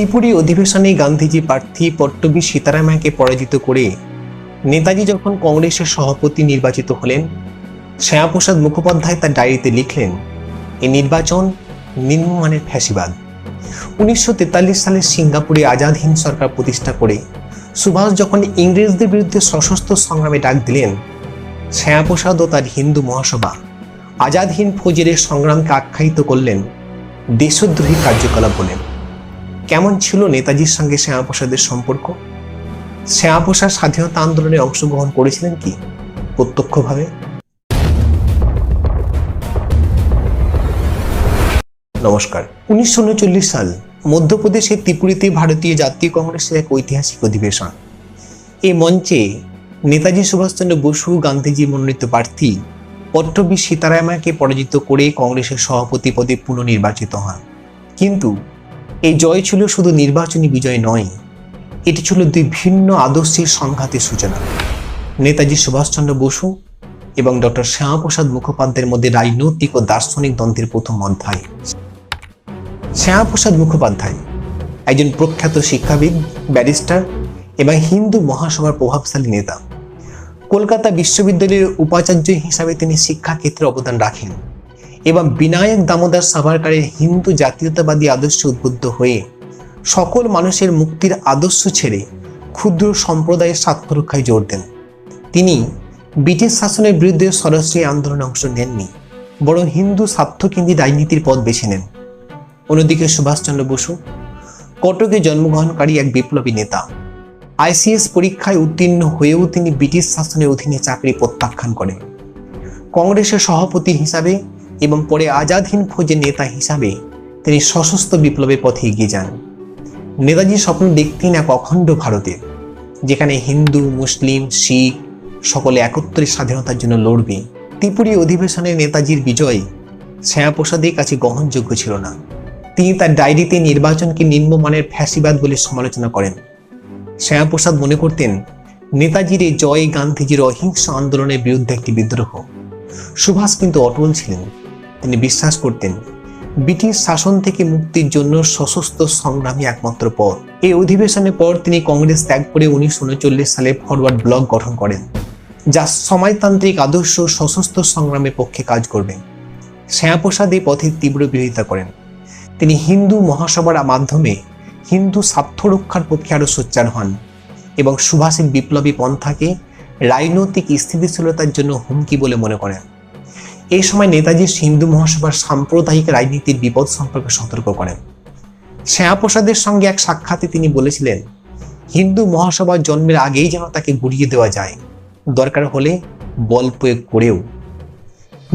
ত্রিপুরী অধিবেশনে গান্ধীজি প্রার্থী পট্টবী সীতারামাকে পরাজিত করে নেতাজি যখন কংগ্রেসের সভাপতি নির্বাচিত হলেন, শ্যামাপ্রসাদ মুখোপাধ্যায় তার ডায়েরিতে লিখলেন এই নির্বাচন নিম্নমানের ফ্যাসিবাদ। উনিশশো তেতাল্লিশ সালে সিঙ্গাপুরে আজাদ হিন্দ সরকার প্রতিষ্ঠা করে সুভাষ যখন ইংরেজদের বিরুদ্ধে সশস্ত্র সংগ্রামে ডাক দিলেন, শ্যামাপ্রসাদ ও তার হিন্দু মহাসভা আজাদ হিন্দ ফৌজের সংগ্রামকে আখ্যায়িত করলেন দেশদ্রোহী কার্যকলাপ বলেন। কেমন ছিল নেতাজির সঙ্গে শ্যামাপ্রসাদের সম্পর্ক? শ্যামাপ্রসাদ স্বাধীনতা আন্দোলনে অংশগ্রহণ করেছিলেন কি? প্রত্যক্ষভাবে? নমস্কার। উনিশশো উনচল্লিশ সাল মধ্যপ্রদেশের ত্রিপুরীতে ভারতীয় জাতীয় কংগ্রেসের এক ঐতিহাসিক অধিবেশন। এই মঞ্চে নেতাজি সুভাষচন্দ্র বসু, গান্ধীজি মনোনীত প্রার্থী পট্টবী সীতারামাকে পরাজিত করে কংগ্রেসের সভাপতি পদে পুনর্নির্বাচিত হন। কিন্তু এই জয় ছিল শুধু নির্বাচনী বিজয় নয়, এটি ছিল দুই ভিন্ন আদর্শের সংঘাতের সূচনা। নেতাজি সুভাষচন্দ্র বসু এবং ডক্টর শ্যামাপ্রসাদ মুখোপাধ্যায়ের মধ্যে রাজনৈতিক ও দার্শনিক দ্বন্দ্বের প্রথম অধ্যায়। শ্যামাপ্রসাদ মুখোপাধ্যায় একজন প্রখ্যাত শিক্ষাবিদ, ব্যারিস্টার এবং হিন্দু মহাসভার প্রভাবশালী নেতা। কলকাতা বিশ্ববিদ্যালয়ের উপাচার্য হিসাবে তিনি শিক্ষাক্ষেত্রে অবদান রাখেন। এবং বিনায়ক দামোদর সাভারকারের হিন্দু জাতীয়তাবাদী আদর্শে উদ্বুদ্ধ হয়ে সকল মানুষের মুক্তির আদর্শ ছেড়ে ক্ষুদ্র সম্প্রদায়ের স্বার্থ রক্ষায় জোর দেন। তিনি ব্রিটিশ শাসনের বিরুদ্ধে সরাসরি আন্দোলনে অংশ নেননি, বরং হিন্দু স্বার্থকেন্দ্রী রাজনীতির পথ বেছে নেন। অন্যদিকে সুভাষচন্দ্র বসু কটকে জন্মগ্রহণকারী এক বিপ্লবী নেতা। আইসিএস পরীক্ষায় উত্তীর্ণ হয়েও তিনি ব্রিটিশ শাসনের অধীনে চাকরি প্রত্যাখ্যান করেন। কংগ্রেসের সভাপতি হিসাবে এবং পরে আজাদ হিন্দ ফৌজের নেতা হিসাবে তিনি সশস্ত্র বিপ্লবের পথে এগিয়ে যান। নেতাজি স্বপ্ন দেখতেন এক অখণ্ড ভারতের, যেখানে হিন্দু, মুসলিম, শিখ সকলে একত্রে স্বাধীনতার জন্য লড়বে। ত্রিপুরী অধিবেশনে নেতাজির বিজয় শ্যামাপ্রসাদের কাছে গ্রহণযোগ্য ছিল না। তিনি তার ডায়েরিতে নির্বাচনকে নিম্নমানের ফ্যাসিবাদ বলে সমালোচনা করেন। শ্যামাপ্রসাদ মনে করতেন, নেতাজির এই জয় গান্ধীজির অহিংস আন্দোলনের বিরুদ্ধে একটি বিদ্রোহ। সুভাষ কিন্তু অটল ছিলেন। তিনি বিশ্বাস করতেন, ব্রিটিশ শাসন থেকে মুক্তির জন্য সশস্ত্র সংগ্রামী একমাত্র পথ। এই অধিবেশনের পর তিনি কংগ্রেস ত্যাগ করে উনিশশো উনচল্লিশ সালে ফরওয়ার্ড ব্লক গঠন করেন, যা সমাজতান্ত্রিক আদর্শ সশস্ত্র সংগ্রামের পক্ষে কাজ করবে। শ্যামাপ্রসাদ এই পথের তীব্র বিরোধিতা করেন। তিনি হিন্দু মহাসভার মাধ্যমে হিন্দু স্বার্থ রক্ষার পক্ষে আরও সোচ্চার হন এবং সুভাষের বিপ্লবী পন্থাকে রাজনৈতিক স্থিতিশীলতার জন্য হুমকি বলে মনে করেন। এই সময় নেতাজি হিন্দু মহাসভার সাম্প্রদায়িক রাজনীতির বিপদ সম্পর্কে সতর্ক করেন। শ্যামাপ্রসাদের সঙ্গে এক সাক্ষাতে তিনি বলেছিলেন, হিন্দু মহাসভার জন্মের আগেই যেন তাকে গুড়িয়ে দেওয়া যায়। দরকার হলে বল প্রয়োগ করেও।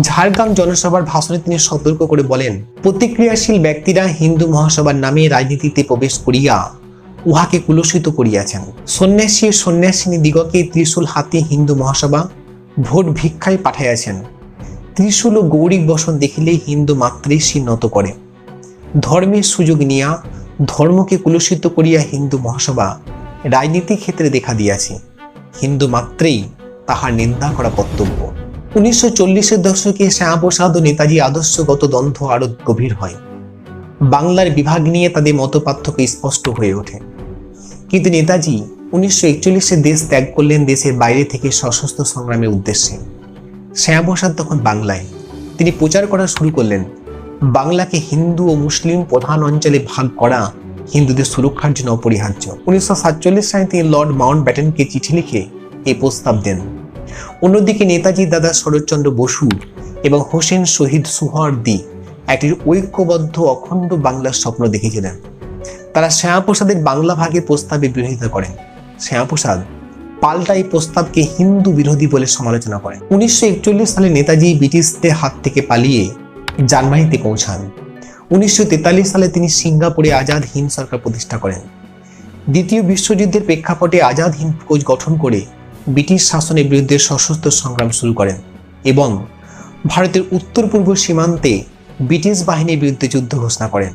ঝাড়গ্রাম জনসভার ভাষণে তিনি সতর্ক করে বলেন, প্রতিক্রিয়াশীল ব্যক্তিরা হিন্দু মহাসভার নামে রাজনীতিতে প্রবেশ করিয়া উহাকে কুলসিত করিয়াছেন। সন্ন্যাসী সন্ন্যাসিনী দিগকে ত্রিশূল হাতে হিন্দু মহাসভা ভোট ভিক্ষায় পাঠাইয়াছেন। ত্রিশূল গৌরিক বসন দেখিলেই হিন্দু মাত্রেই নত করে। ধর্মের সুযোগ নিয়া, ধর্মকে কুলসিত করিয়া হিন্দু মহাসভা রাজনীতি ক্ষেত্রে দেখা দিয়াছে। হিন্দু মাত্রেই তাহার নিন্দা করা কর্তব্য। উনিশশো চল্লিশের দশকে শ্যামাপ্রসাদ ও নেতাজি আদর্শগত দ্বন্দ্ব আরও গভীর হয়। বাংলার বিভাগ নিয়ে তাদের মতপার্থক্য স্পষ্ট হয়ে ওঠে। কিন্তু নেতাজি উনিশশো একচল্লিশে দেশ ত্যাগ করলেন দেশের বাইরে থেকে সশস্ত্র সংগ্রামের উদ্দেশ্যে। শ্যামাপ্রসাদ তখন বাংলায়। তিনি প্রচার করা শুরু করলেন, বাংলাকে হিন্দু ও মুসলিম প্রধান অঞ্চলে ভাগ করা হিন্দুদের সুরক্ষার জন্য অপরিহার্য। উনিশশো সাতচল্লিশ সালে তিনি লর্ড মাউন্ট ব্যাটেনকে চিঠি লিখে এই প্রস্তাব দেন। অন্যদিকে নেতাজি দাদা শরৎচন্দ্র বসু এবং হোসেন শহীদ সুহর্দি একটি ঐক্যবদ্ধ অখণ্ড বাংলার স্বপ্ন দেখেছিলেন। তারা শ্যামাপ্রসাদের বাংলা ভাগের প্রস্তাবে বিরোধিতা করেন। শ্যামাপ্রসাদ পাল্টা এই প্রস্তাবকে হিন্দু বিরোধী বলে সমালোচনা করেন। উনিশশো একচল্লিশ সালে নেতাজি ব্রিটিশদের হাত থেকে পালিয়ে জার্মানিতে পৌঁছান। উনিশশো তেতাল্লিশ সালে তিনি সিঙ্গাপুরে আজাদ হিন্দ সরকার প্রতিষ্ঠা করেন। দ্বিতীয় বিশ্বযুদ্ধের প্রেক্ষাপটে আজাদ হিন্দ ফৌজ গঠন করে ব্রিটিশ শাসনের বিরুদ্ধে সশস্ত্র সংগ্রাম শুরু করেন এবং ভারতের উত্তর পূর্ব সীমান্তে ব্রিটিশ বাহিনীর বিরুদ্ধে যুদ্ধ ঘোষণা করেন।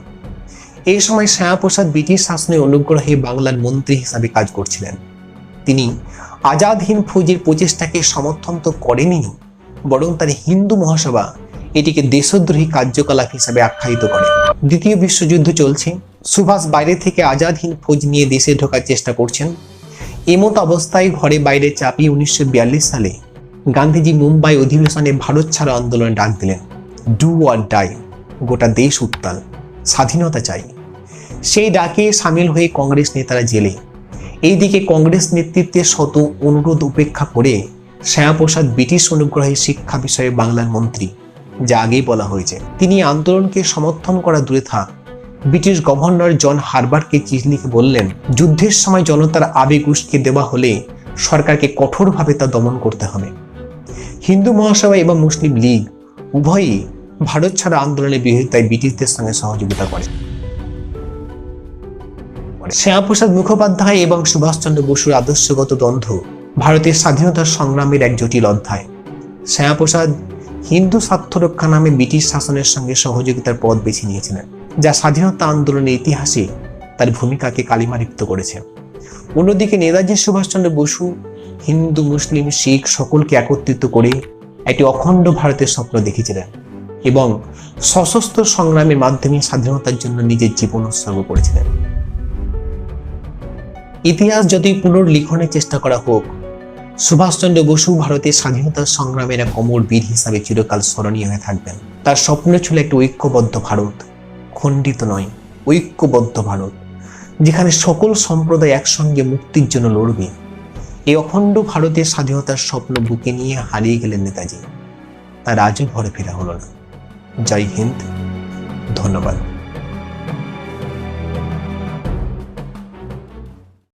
এই সময় শ্যামাপ্রসাদ ব্রিটিশ শাসনের অনুগ্রহে বাংলার মন্ত্রী হিসাবে কাজ করছিলেন। তিনি আজাদ হিন্দ ফৌজের প্রচেষ্টাকে সমর্থন তো করেনই, বরং তার হিন্দু মহাসভা এটিকে দেশদ্রোহী কার্যকলাপ হিসাবে আখ্যায়িত করে। দ্বিতীয় বিশ্বযুদ্ধ চলছে, সুভাষ বাইরে থেকে আজাদহীন ফৌজ নিয়ে দেশে ঢোকার চেষ্টা করছেন। এমত অবস্থায় ঘরে বাইরে চাপিয়ে উনিশশো বিয়াল্লিশ সালে গান্ধীজি মুম্বাই অধিবেশনে ভারত ছাড়া আন্দোলনে ডাক দিলেন ডু আর ডাই গোটা দেশ উত্তাল, স্বাধীনতা চাই। সেই ডাকে সামিল হয়ে কংগ্রেস নেতারা জেলে। এইদিকে কংগ্রেস নেতৃত্বের শত অনুরোধ উপেক্ষা করে শ্যামাপ্রসাদ ব্রিটিশ অনুগ্রহে শিক্ষা বিষয়ে বাংলার মন্ত্রী, যা আগেই বলা হয়েছে। তিনি আন্দোলনকে সমর্থন করা দূরে থাক। ব্রিটিশ গভর্নর জন হারবারকে চিঠি লিখে বললেন, যুদ্ধের সময় জনতার আবেগ উস্কে দেওয়া হলে সরকারকে কঠোরভাবে তা দমন করতে হবে। হিন্দু মহাসভা এবং মুসলিম লীগ উভয়ই ভারত ছাড়া আন্দোলনের বিরোধিতায় ব্রিটিশদের সঙ্গে সহযোগিতা করে। শ্যামাপ্রসাদ মুখোপাধ্যায় এবং সুভাষচন্দ্র বসুর আদর্শগত দ্বন্দ্ব ভারতের স্বাধীনতার সংগ্রামের এক জটিল অধ্যায়। শ্যামাপ্রসাদ হিন্দু স্বার্থ রক্ষা নামে ব্রিটিশ শাসনের সঙ্গে সহযোগিতার পথ বেছে নিয়েছিলেন, যা স্বাধীনতা আন্দোলনের ইতিহাসে তার ভূমিকাকে কালিমালিপ্ত করেছে। অন্যদিকে নেতাজি সুভাষচন্দ্র বসু হিন্দু, মুসলিম, শিখ সকলকে একত্রিত করে একটি অখণ্ড ভারতের স্বপ্ন দেখেছিলেন এবং সশস্ত্র সংগ্রামের মাধ্যমে স্বাধীনতার জন্য নিজের জীবন উৎসর্গ করেছিলেন। ইতিহাস যদি পুনর্লিখনের চেষ্টা করা হোক, সুভাষচন্দ্র বসু ভারতের স্বাধীনতা সংগ্রামের এক অমর বীর হিসাবে চিরকাল স্মরণীয় হয়ে থাকবেন। তার স্বপ্ন ছিল একটি ঐক্যবদ্ধ ভারত, খণ্ডিত নয়, ঐক্যবদ্ধ ভারত, যেখানে সকল সম্প্রদায় একসঙ্গে মুক্তির জন্য লড়বে। এই অখণ্ড ভারতের স্বাধীনতার স্বপ্ন বুকে নিয়ে হারিয়ে গেলেন নেতাজি। তার আজও ঘরে ফেরা হলো না। জয় হিন্দ। ধন্যবাদ।